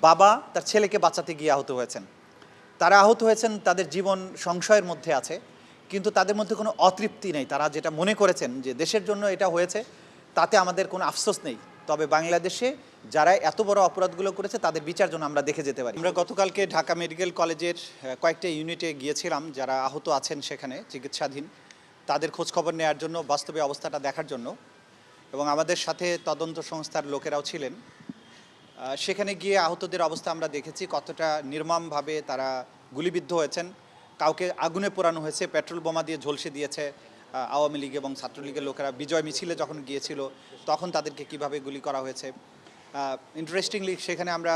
বাবা তার ছেলেকে বাঁচাতে গিয়ে আহত হয়েছেন। তারা আহত হয়েছেন, তাদের জীবন সংশয়ের মধ্যে আছে, কিন্তু তাদের মধ্যে কোনো অতৃপ্তি নেই। তারা যেটা মনে করেছেন যে দেশের জন্য এটা হয়েছে, তাতে আমাদের কোনো আফসোস নেই। তবে বাংলাদেশে যারা এত বড় অপরাধগুলো করেছে, তাদের বিচার জন্য আমরা দেখে যেতে পারি। আমরা গতকালকে ঢাকা মেডিকেল কলেজের কয়েকটা ইউনিটে গিয়েছিলাম, যারা আহত আছেন সেখানে চিকিৎসাধীন। তাদের খোঁজ খবর নেওয়ার জন্য, বাস্তবে অবস্থাটা দেখার জন্য। এবং আমাদের সাথে তদন্ত সংস্থার লোকেরাও ছিলেন। সেখানে গিয়ে আহতদের অবস্থা আমরা দেখেছি, কতটা নির্মমভাবে তারা গুলিবিদ্ধ হয়েছেন। কাউকে আগুনে পোড়ানো হয়েছে, পেট্রোল বোমা দিয়ে ঝলসে দিয়েছে আওয়ামী লীগ এবং ছাত্রলীগের লোকেরা। বিজয় মিছিলে যখন গিয়েছিল, তখন তাদেরকে কীভাবে গুলি করা হয়েছে। ইন্টারেস্টিংলি সেখানে আমরা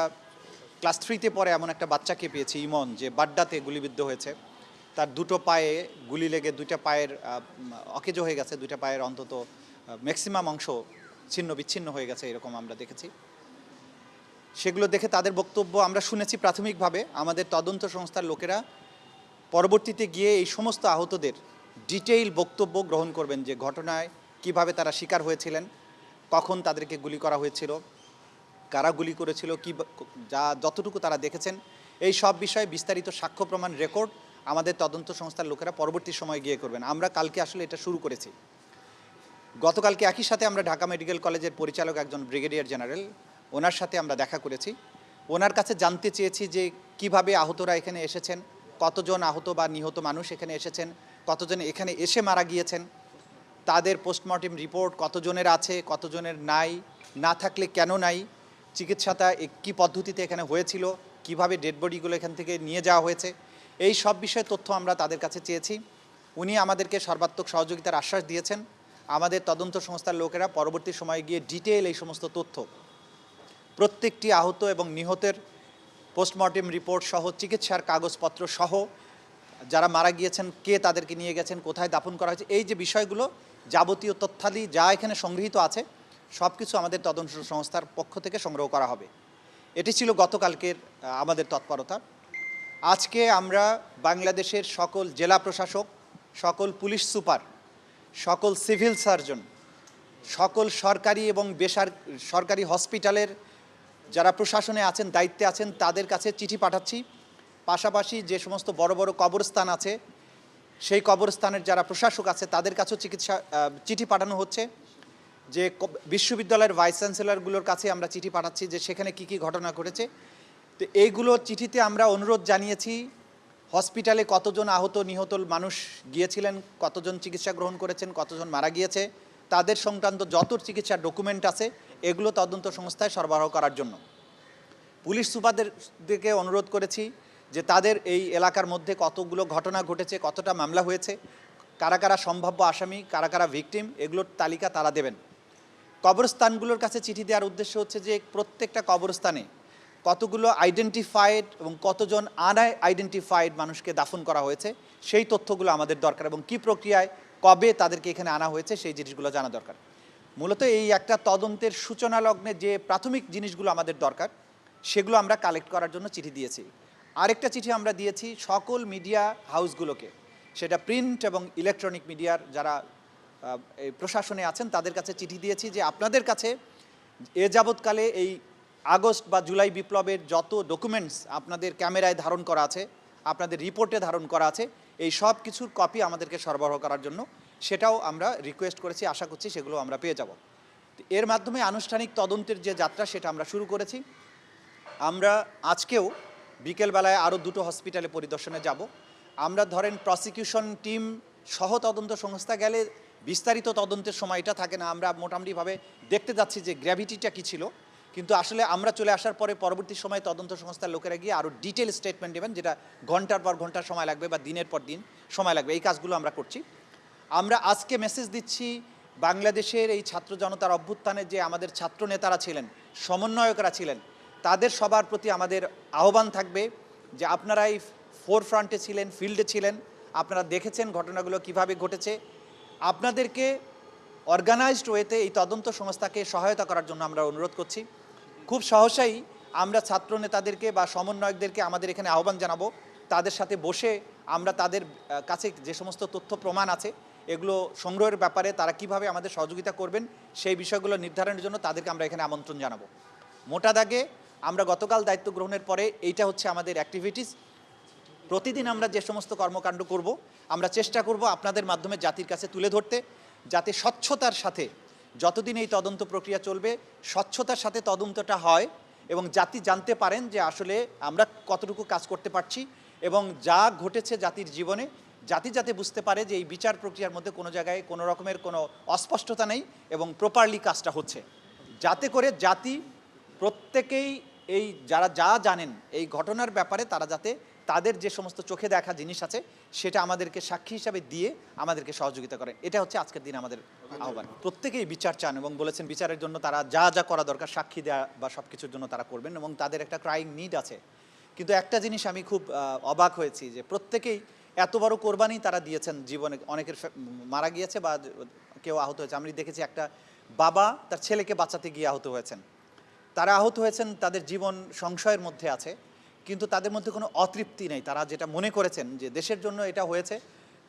ক্লাস থ্রিতে পরে এমন একটা বাচ্চাকে পেয়েছি, ইমন, যে বাড্ডাতে গুলিবিদ্ধ হয়েছে। তার দুটো পায়ে গুলি লেগে, দুইটা পায়ের অকেজো হয়ে গেছে, দুইটা পায়ের অন্তত ম্যাক্সিমাম অংশ ছিন্ন বিচ্ছিন্ন হয়ে গেছে, এরকম আমরা দেখেছি। সেগুলো দেখে তাদের বক্তব্য আমরা শুনেছি প্রাথমিকভাবে। আমাদের তদন্ত সংস্থার লোকেরা পরবর্তীতে গিয়ে এই সমস্ত আহতদের ডিটেইল বক্তব্য গ্রহণ করবেন যে ঘটনায় কীভাবে তারা শিকার হয়েছিলেন, কখন তাদেরকে গুলি করা হয়েছিল, কারা গুলি করেছিল, কি যা যতটুকু তারা দেখেছেন, এই সব বিষয়ে বিস্তারিত সাক্ষ্য প্রমাণ রেকর্ড আমাদের তদন্ত সংস্থার লোকেরা পরবর্তী সময় গিয়ে করবেন। আমরা কালকে আসলে এটা শুরু করেছি। গতকালকে একই সাথে আমরা ঢাকা মেডিকেল কলেজের পরিচালক একজন ব্রিগেডিয়ার জেনারেল ওনার সাথে আমরা দেখা করেছি। ওনার কাছে জানতে চেয়েছি যে কীভাবে আহতরা এখানে এসেছেন, কতজন আহত বা নিহত মানুষ এখানে এসেছেন, কতজন এখানে এসে মারা গিয়েছেন, তাদের পোস্টমর্টেম রিপোর্ট কতজনের আছে, কতজনের নাই, না থাকলে কেন নাই, চিকিৎসাটা কী পদ্ধতিতে এখানে হয়েছিল, কীভাবে ডেড বডিগুলো এখান থেকে নিয়ে যাওয়া হয়েছে, এই সব বিষয়ে তথ্য আমরা তাদের কাছে চেয়েছি। উনি আমাদেরকে সর্বাত্মক সহযোগিতার আশ্বাস দিয়েছেন। আমাদের তদন্ত সংস্থার লোকেরা পরবর্তী সময়ে গিয়ে ডিটেল এই সমস্ত তথ্য প্রত্যেকটি আহত এবং নিহতের পোস্টমর্টেম রিপোর্ট সহ, চিকিৎসার কাগজপত্র সহ, যারা মারা গিয়েছেন, কে তাদেরকে নিয়ে গেছেন, কোথায় দাফন করা হয়েছে, এই যে বিষয়গুলো যাবতীয় তথ্যাদি যা এখানে সংগৃহীত আছে সব কিছু আমাদের তদন্ত সংস্থার পক্ষ থেকে সংগ্রহ করা হবে। এটি ছিল গতকালকের আমাদের তৎপরতা। আজকে আমরা বাংলাদেশের সকল জেলা প্রশাসক, সকল পুলিশ সুপার, সকল সিভিল সার্জন, সকল সরকারি এবং বেসার, সরকারি হসপিটালের যারা প্রশাসনে আছেন, দায়িত্বে আছেন, তাদের কাছে চিঠি পাঠাচ্ছি। পাশাপাশি যে সমস্ত বড় বড় কবরস্থান আছে, সেই কবরস্থানের যারা প্রশাসক আছে, তাদের কাছেও চিকিৎসা চিঠি পাঠানো হচ্ছে। যে বিশ্ববিদ্যালয়ের ভাইস চ্যান্সেলরগুলোর কাছে আমরা চিঠি পাঠাচ্ছি যে সেখানে কি কি ঘটনা ঘটেছে। তো এইগুলো চিঠিতে আমরা অনুরোধ জানিয়েছি, হসপিটালে কতজন আহত, নিহত মানুষ গিয়েছিলেন, কতজন চিকিৎসা গ্রহণ করেছেন, কতজন মারা গিয়েছে, তাদের সংক্রান্ত যত চিকিৎসার ডকুমেন্ট আছে এগুলো তদন্ত সংস্থায় সরবরাহ করার জন্য। পুলিশ সুপারদের দিকে অনুরোধ করেছি যে তাদের এই এলাকার মধ্যে কতগুলো ঘটনা ঘটেছে, কতটা মামলা হয়েছে, কারা কারা সম্ভাব্য আসামি, কারা কারা ভিকটিম এগুলোর তালিকা তারা দেবেন। কবরস্থানগুলোর কাছে চিঠি দেওয়ার উদ্দেশ্য হচ্ছে যে প্রত্যেকটা কবরস্থানে কতগুলো আইডেন্টিফাইড এবং কতজন আনাই আইডেন্টিফাইড মানুষকে দাফন করা হয়েছে, সেই তথ্যগুলো আমাদের দরকার এবং কী প্রক্রিয়ায়, কবে তাদেরকে এখানে আনা হয়েছে, সেই জিনিসগুলো জানা দরকার। মূলত এই একটা তদন্তের সূচনা লগ্নে যে প্রাথমিক জিনিসগুলো আমাদের দরকার, সেগুলো আমরা কালেক্ট করার জন্য চিঠি দিয়েছি। আরেকটা চিঠি আমরা দিয়েছি সকল মিডিয়া হাউসগুলোকে সেটা প্রিন্ট এবং ইলেকট্রনিক মিডিয়ার যারা প্রশাসনে আছেন, তাদের কাছে চিঠি দিয়েছি যে আপনাদের কাছে এ যাবৎকালে এই আগস্ট বা জুলাই বিপ্লবের যত ডকুমেন্টস আপনাদের ক্যামেরায় ধারণ করা আছে, আপনাদের রিপোর্টে ধারণ করা আছে, এই সব কিছুর কপি আমাদেরকে সরবরাহ করার জন্য সেটাও আমরা রিকোয়েস্ট করেছি, আশা করছি সেগুলো আমরা পেয়ে যাব। এর মাধ্যমে আনুষ্ঠানিক তদন্তের যে যাত্রা, সেটা আমরা শুরু করেছি। আমরা আজকেও বিকেলবেলায় আরও দুটো হসপিটালে পরিদর্শনে যাব। আমরা ধরেন প্রসিকিউশন টিম সহ তদন্ত সংস্থা গেলে বিস্তারিত তদন্তের সময়টা থাকে না। আমরা মোটামুটিভাবে দেখতে যাচ্ছি যে গ্র্যাভিটিটা কী ছিল। কিন্তু আসলে আমরা চলে আসার পরে পরবর্তী সময় তদন্ত সংস্থার লোকেরা গিয়ে আরও ডিটেল স্টেটমেন্ট দেবেন, যেটা ঘণ্টার পর ঘণ্টা সময় লাগবে বা দিনের পর দিন সময় লাগবে। এই কাজগুলো আমরা করছি। আমরা আজকে মেসেজ দিচ্ছি বাংলাদেশের এই ছাত্র জনতার অভ্যুত্থানে যে আমাদের ছাত্র নেতারা ছিলেন, সমন্বয়করা ছিলেন, তাদের সবার প্রতি আমাদের আহ্বান থাকবে যে আপনারা এই ফোর ফ্রন্টে ছিলেন ফিল্ডে ছিলেন, আপনারা দেখেছেন ঘটনাগুলো কীভাবে ঘটেছে। আপনাদেরকে অর্গানাইজড ওয়েতে এই তদন্ত সংস্থাকে সহায়তা করার জন্য আমরা অনুরোধ করছি। খুব সহসাই আমরা ছাত্র নেতাদেরকে বা সমন্বয়কদেরকে আমাদের এখানে আহ্বান জানাব। তাদের সাথে বসে আমরা তাদের কাছে যে সমস্ত তথ্য প্রমাণ আছে এগুলো সংগ্রহের ব্যাপারে তারা কীভাবে আমাদের সহযোগিতা করবেন, সেই বিষয়গুলো নির্ধারণের জন্য তাদেরকে আমরা এখানে আমন্ত্রণ জানাব। মোটা দাগে আমরা গতকাল দায়িত্ব গ্রহণের পরে এইটা হচ্ছে আমাদের অ্যাক্টিভিটিস প্রতিদিন আমরা যে সমস্ত কর্মকাণ্ড করব, আমরা চেষ্টা করব আপনাদের মাধ্যমে জাতির কাছে তুলে ধরতে, যাতে স্বচ্ছতার সাথে যতদিন এই তদন্ত প্রক্রিয়া চলবে, স্বচ্ছতার সাথে তদন্তটা হয় এবং জাতি জানতে পারেন যে আসলে আমরা কতটুকু কাজ করতে পারছি এবং যা ঘটেছে জাতির জীবনে জাতি যাতে বুঝতে পারে যে এই বিচার প্রক্রিয়ার মধ্যে কোনো জায়গায় কোনো রকমের কোনো অস্পষ্টতা নেই এবং প্রপারলি কাজটা হচ্ছে। যাতে করে জাতি প্রত্যেকেই এই যারা যা জানেন এই ঘটনার ব্যাপারে তারা যাতে তাদের যে সমস্ত চোখে দেখা জিনিস আছে সেটা আমাদেরকে সাক্ষী হিসাবে দিয়ে আমাদেরকে সহযোগিতা করেন এটা হচ্ছে আজকের দিন আমাদের আহ্বান। প্রত্যেকেই বিচার চান এবং বলেছেন বিচারের জন্য তারা যা যা করা দরকার সাক্ষী দেওয়া বা সব কিছুর জন্য তারা করবেন এবং তাদের একটা ক্রাইং নিড আছে। কিন্তু একটা জিনিস আমি খুব অবাক হয়েছি যে প্রত্যেকেই এত বড় কোরবানি তারা দিয়েছেন জীবনে। অনেকের মারা গিয়েছে বা কেউ আহত হয়েছে। আমি দেখেছি একটা বাবা তার ছেলেকে বাঁচাতে গিয়ে আহত হয়েছেন। তারা আহত হয়েছেন, তাদের জীবন সংশয়ের মধ্যে আছে, কিন্তু তাদের মধ্যে কোনো অতৃপ্তি নেই। তারা যেটা মনে করেছেন যে দেশের জন্য এটা হয়েছে,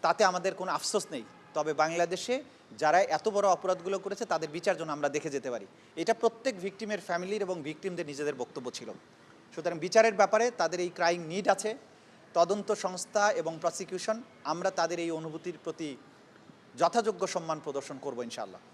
তাতে আমাদের কোনো আফসোস নেই। তবে বাংলাদেশে যারা এত বড় অপরাধগুলো করেছে, তাদের বিচার জন্য আমরা দেখে যেতে পারি। এটা প্রত্যেক ভিকটিমের ফ্যামিলির এবং ভিকটিমদের নিজেদের বক্তব্য ছিল। সুতরাং বিচারের ব্যাপারে তাদের এই ক্রাইম নিড আছে। তদন্ত সংস্থা এবং প্রসিকিউশন আমরা তাদের এই অনুভূতির প্রতি যথাযোগ্য সম্মান প্রদর্শন করব ইনশাআল্লাহ।